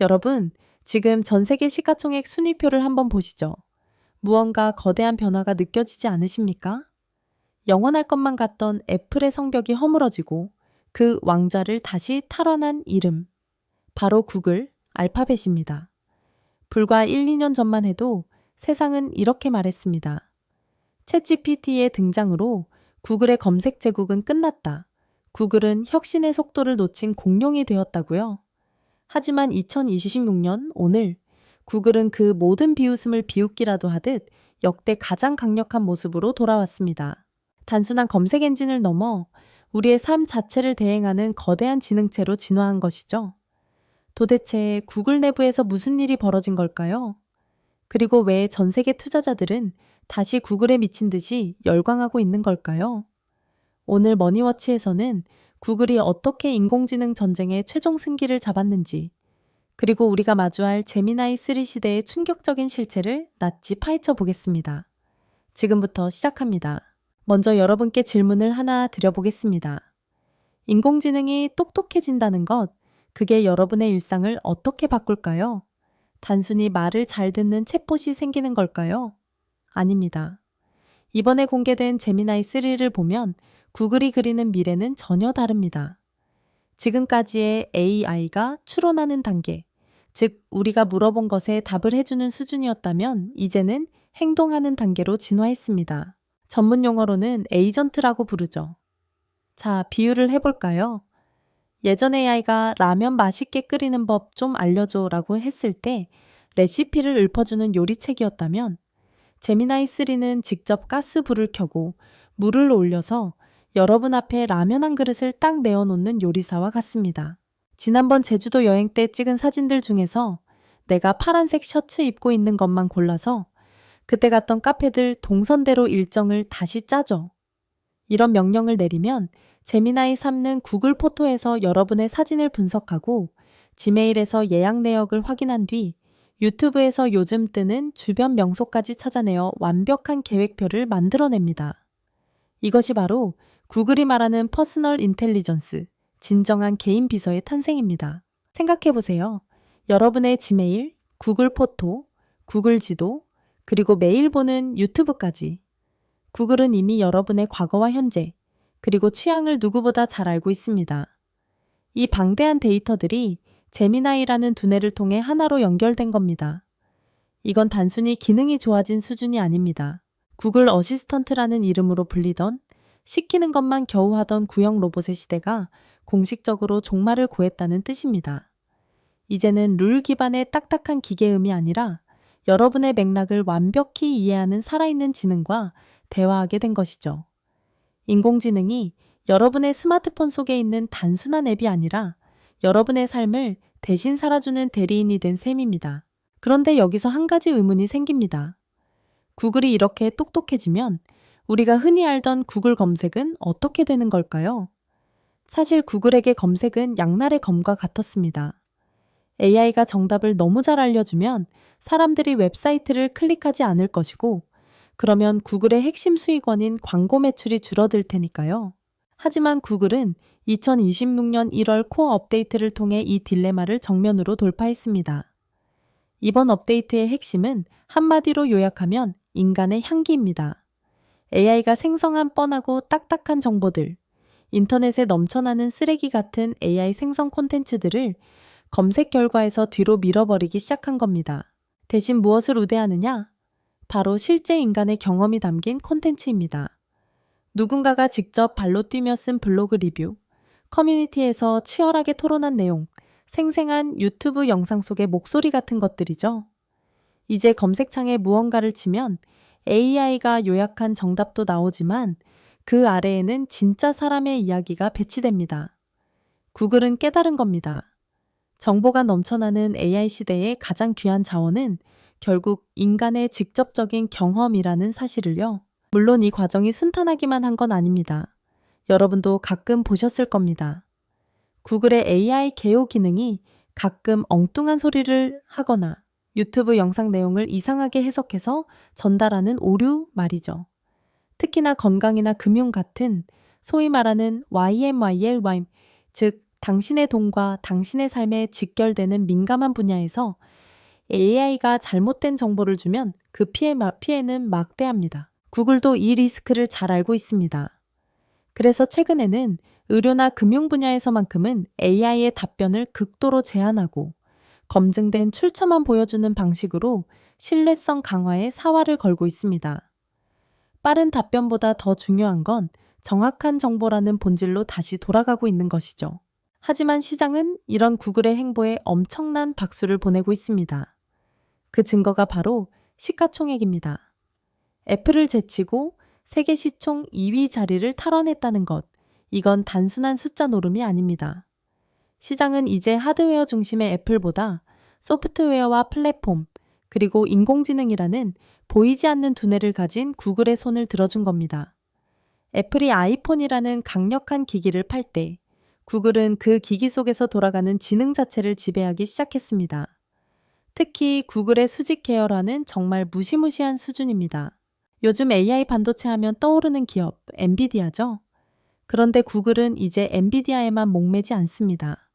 여러분, 지금 전 세계 시가총액 순위표를 한번 보시죠. 무언가 거대한 변화가 느껴지지 않으십니까? 영원할 것만 같던 애플의 성벽이 허물어지고 그 왕좌를 다시 탈환한 이름. 바로 구글, 알파벳입니다. 불과 1, 2년 전만 해도 세상은 이렇게 말했습니다. 챗GPT의 등장으로 구글의 검색 제국은 끝났다. 구글은 혁신의 속도를 놓친 공룡이 되었다고요. 하지만 2026년 오늘 구글은 그 모든 비웃음을 비웃기라도 하듯 역대 가장 강력한 모습으로 돌아왔습니다. 단순한 검색 엔진을 넘어 우리의 삶 자체를 대행하는 거대한 지능체로 진화한 것이죠. 도대체 구글 내부에서 무슨 일이 벌어진 걸까요? 그리고 왜 전 세계 투자자들은 다시 구글에 미친 듯이 열광하고 있는 걸까요? 오늘 머니워치에서는 구글이 어떻게 인공지능 전쟁의 최종 승기를 잡았는지, 그리고 우리가 마주할 제미나이 3 시대의 충격적인 실체를 낱지 파헤쳐 보겠습니다. 지금부터 시작합니다. 먼저 여러분께 질문을 하나 드려보겠습니다. 인공지능이 똑똑해진다는 것, 그게 여러분의 일상을 어떻게 바꿀까요? 단순히 말을 잘 듣는 챗봇이 생기는 걸까요? 아닙니다. 이번에 공개된 제미나이 3를 보면 구글이 그리는 미래는 전혀 다릅니다. 지금까지의 AI가 추론하는 단계, 즉, 우리가 물어본 것에 답을 해주는 수준이었다면 이제는 행동하는 단계로 진화했습니다. 전문 용어로는 에이전트라고 부르죠. 자, 비유를 해볼까요? 예전 AI가 라면 맛있게 끓이는 법 좀 알려줘 라고 했을 때 레시피를 읊어주는 요리책이었다면 제미나이 3는 직접 가스불을 켜고 물을 올려서 여러분 앞에 라면 한 그릇을 딱 내어놓는 요리사와 같습니다. 지난번 제주도 여행 때 찍은 사진들 중에서 내가 파란색 셔츠 입고 있는 것만 골라서 그때 갔던 카페들 동선대로 일정을 다시 짜죠. 이런 명령을 내리면 제미나이 3는 구글 포토에서 여러분의 사진을 분석하고 지메일에서 예약 내역을 확인한 뒤 유튜브에서 요즘 뜨는 주변 명소까지 찾아내어 완벽한 계획표를 만들어냅니다. 이것이 바로 구글이 말하는 퍼스널 인텔리전스, 진정한 개인 비서의 탄생입니다. 생각해보세요. 여러분의 지메일, 구글 포토, 구글 지도, 그리고 매일 보는 유튜브까지. 구글은 이미 여러분의 과거와 현재, 그리고 취향을 누구보다 잘 알고 있습니다. 이 방대한 데이터들이 제미나이라는 두뇌를 통해 하나로 연결된 겁니다. 이건 단순히 기능이 좋아진 수준이 아닙니다. 구글 어시스턴트라는 이름으로 불리던 시키는 것만 겨우 하던 구형 로봇의 시대가 공식적으로 종말을 고했다는 뜻입니다. 이제는 룰 기반의 딱딱한 기계음이 아니라 여러분의 맥락을 완벽히 이해하는 살아있는 지능과 대화하게 된 것이죠. 인공지능이 여러분의 스마트폰 속에 있는 단순한 앱이 아니라 여러분의 삶을 대신 살아주는 대리인이 된 셈입니다. 그런데 여기서 한 가지 의문이 생깁니다. 구글이 이렇게 똑똑해지면 우리가 흔히 알던 구글 검색은 어떻게 되는 걸까요? 사실 구글에게 검색은 양날의 검과 같았습니다. AI가 정답을 너무 잘 알려주면 사람들이 웹사이트를 클릭하지 않을 것이고, 그러면 구글의 핵심 수익원인 광고 매출이 줄어들 테니까요. 하지만 구글은 2026년 1월 코어 업데이트를 통해 이 딜레마를 정면으로 돌파했습니다. 이번 업데이트의 핵심은 한마디로 요약하면 인간의 향기입니다. AI가 생성한 뻔하고 딱딱한 정보들, 인터넷에 넘쳐나는 쓰레기 같은 AI 생성 콘텐츠들을 검색 결과에서 뒤로 밀어버리기 시작한 겁니다. 대신 무엇을 우대하느냐? 바로 실제 인간의 경험이 담긴 콘텐츠입니다. 누군가가 직접 발로 뛰며 쓴 블로그 리뷰, 커뮤니티에서 치열하게 토론한 내용, 생생한 유튜브 영상 속의 목소리 같은 것들이죠. 이제 검색창에 무언가를 치면 AI가 요약한 정답도 나오지만 그 아래에는 진짜 사람의 이야기가 배치됩니다. 구글은 깨달은 겁니다. 정보가 넘쳐나는 AI 시대의 가장 귀한 자원은 결국 인간의 직접적인 경험이라는 사실을요. 물론 이 과정이 순탄하기만 한 건 아닙니다. 여러분도 가끔 보셨을 겁니다. 구글의 AI 개요 기능이 가끔 엉뚱한 소리를 하거나 유튜브 영상 내용을 이상하게 해석해서 전달하는 오류 말이죠. 특히나 건강이나 금융 같은 소위 말하는 YMYL, 즉 당신의 돈과 당신의 삶에 직결되는 민감한 분야에서 AI가 잘못된 정보를 주면 그 피해, 피해는 막대합니다. 구글도 이 리스크를 잘 알고 있습니다. 그래서 최근에는 의료나 금융 분야에서만큼은 AI의 답변을 극도로 제한하고 검증된 출처만 보여주는 방식으로 신뢰성 강화에 사활을 걸고 있습니다. 빠른 답변보다 더 중요한 건 정확한 정보라는 본질로 다시 돌아가고 있는 것이죠. 하지만 시장은 이런 구글의 행보에 엄청난 박수를 보내고 있습니다. 그 증거가 바로 시가총액입니다. 애플을 제치고 세계 시총 2위 자리를 탈환했다는 것. 이건 단순한 숫자 노름이 아닙니다. 시장은 이제 하드웨어 중심의 애플보다 소프트웨어와 플랫폼, 그리고 인공지능이라는 보이지 않는 두뇌를 가진 구글의 손을 들어준 겁니다. 애플이 아이폰이라는 강력한 기기를 팔 때, 구글은 그 기기 속에서 돌아가는 지능 자체를 지배하기 시작했습니다. 특히 구글의 수직 계열화는 정말 무시무시한 수준입니다. 요즘 AI 반도체 하면 떠오르는 기업, 엔비디아죠? 그런데 구글은 이제 엔비디아에만 목매지 않습니다.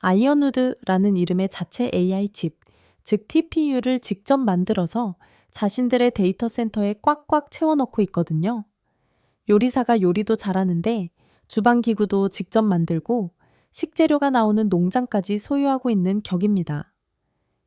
아이언우드라는 이름의 자체 AI 칩, 즉 TPU를 직접 만들어서 자신들의 데이터 센터에 꽉꽉 채워넣고 있거든요. 요리사가 요리도 잘하는데 주방 기구도 직접 만들고 식재료가 나오는 농장까지 소유하고 있는 격입니다.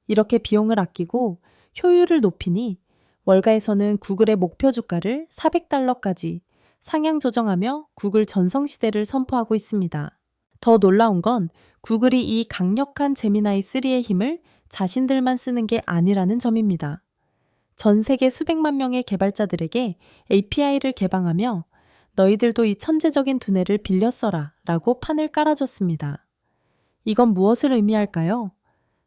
이렇게 비용을 아끼고 효율을 높이니 월가에서는 구글의 목표 주가를 400달러까지 상향 조정하며 구글 전성시대를 선포하고 있습니다. 더 놀라운 건 구글이 이 강력한 제미나이 3의 힘을 자신들만 쓰는 게 아니라는 점입니다. 전 세계 수백만 명의 개발자들에게 API를 개방하며 너희들도 이 천재적인 두뇌를 빌려 써라 라고 판을 깔아줬습니다. 이건 무엇을 의미할까요?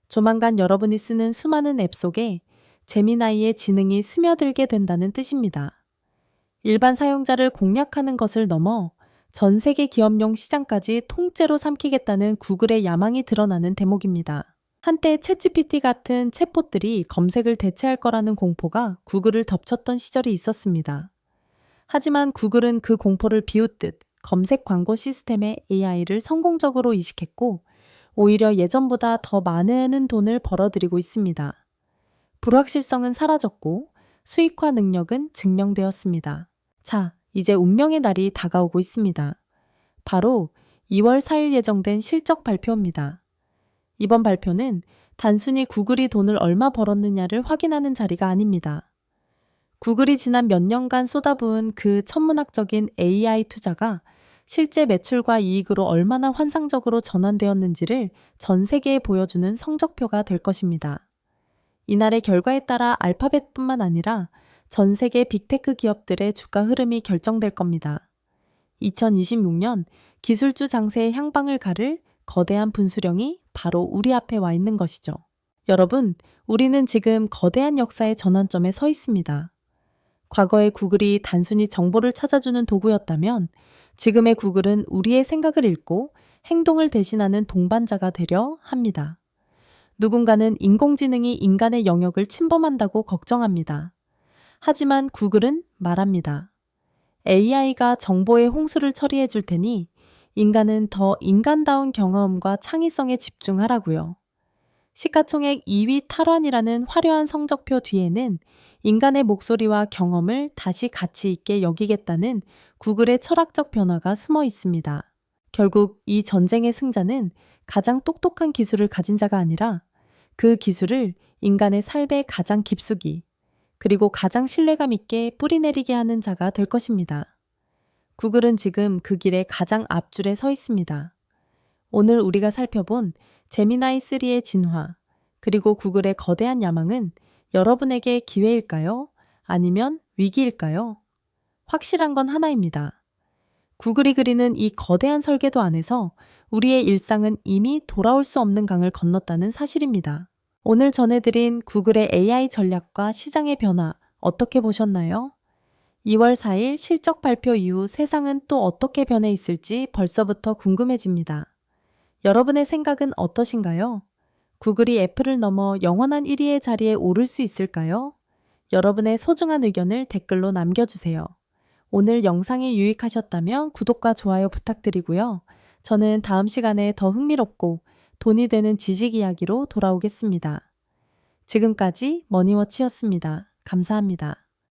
조만간 여러분이 쓰는 수많은 앱 속에 제미나이의 지능이 스며들게 된다는 뜻입니다. 일반 사용자를 공략하는 것을 넘어 전 세계 기업용 시장까지 통째로 삼키겠다는 구글의 야망이 드러나는 대목입니다. 한때 챗GPT 같은 챗봇들이 검색을 대체할 거라는 공포가 구글을 덮쳤던 시절이 있었습니다. 하지만 구글은 그 공포를 비웃듯 검색 광고 시스템에 AI를 성공적으로 이식했고 오히려 예전보다 더 많은 돈을 벌어들이고 있습니다. 불확실성은 사라졌고 수익화 능력은 증명되었습니다. 자, 이제 운명의 날이 다가오고 있습니다. 바로 2월 4일 예정된 실적 발표입니다. 이번 발표는 단순히 구글이 돈을 얼마 벌었느냐를 확인하는 자리가 아닙니다. 구글이 지난 몇 년간 쏟아부은 그 천문학적인 AI 투자가 실제 매출과 이익으로 얼마나 환상적으로 전환되었는지를 전 세계에 보여주는 성적표가 될 것입니다. 이날의 결과에 따라 알파벳뿐만 아니라 전 세계 빅테크 기업들의 주가 흐름이 결정될 겁니다. 2026년 기술주 장세의 향방을 가를 거대한 분수령이 바로 우리 앞에 와 있는 것이죠. 여러분, 우리는 지금 거대한 역사의 전환점에 서 있습니다. 과거의 구글이 단순히 정보를 찾아주는 도구였다면 지금의 구글은 우리의 생각을 읽고 행동을 대신하는 동반자가 되려 합니다. 누군가는 인공지능이 인간의 영역을 침범한다고 걱정합니다. 하지만 구글은 말합니다. AI가 정보의 홍수를 처리해 줄 테니 인간은 더 인간다운 경험과 창의성에 집중하라고요. 시가총액 2위 탈환이라는 화려한 성적표 뒤에는 인간의 목소리와 경험을 다시 가치 있게 여기겠다는 구글의 철학적 변화가 숨어 있습니다. 결국 이 전쟁의 승자는 가장 똑똑한 기술을 가진 자가 아니라 그 기술을 인간의 삶의 가장 깊숙이 그리고 가장 신뢰감 있게 뿌리내리게 하는 자가 될 것입니다. 구글은 지금 그 길의 가장 앞줄에 서 있습니다. 오늘 우리가 살펴본 제미나이 3의 진화, 그리고 구글의 거대한 야망은 여러분에게 기회일까요? 아니면 위기일까요? 확실한 건 하나입니다. 구글이 그리는 이 거대한 설계도 안에서 우리의 일상은 이미 돌아올 수 없는 강을 건넜다는 사실입니다. 오늘 전해드린 구글의 AI 전략과 시장의 변화 어떻게 보셨나요? 2월 4일 실적 발표 이후 세상은 또 어떻게 변해 있을지 벌써부터 궁금해집니다. 여러분의 생각은 어떠신가요? 구글이 애플을 넘어 영원한 1위의 자리에 오를 수 있을까요? 여러분의 소중한 의견을 댓글로 남겨주세요. 오늘 영상이 유익하셨다면 구독과 좋아요 부탁드리고요. 저는 다음 시간에 더 흥미롭고 돈이 되는 지식 이야기로 돌아오겠습니다. 지금까지 머니워치였습니다. 감사합니다.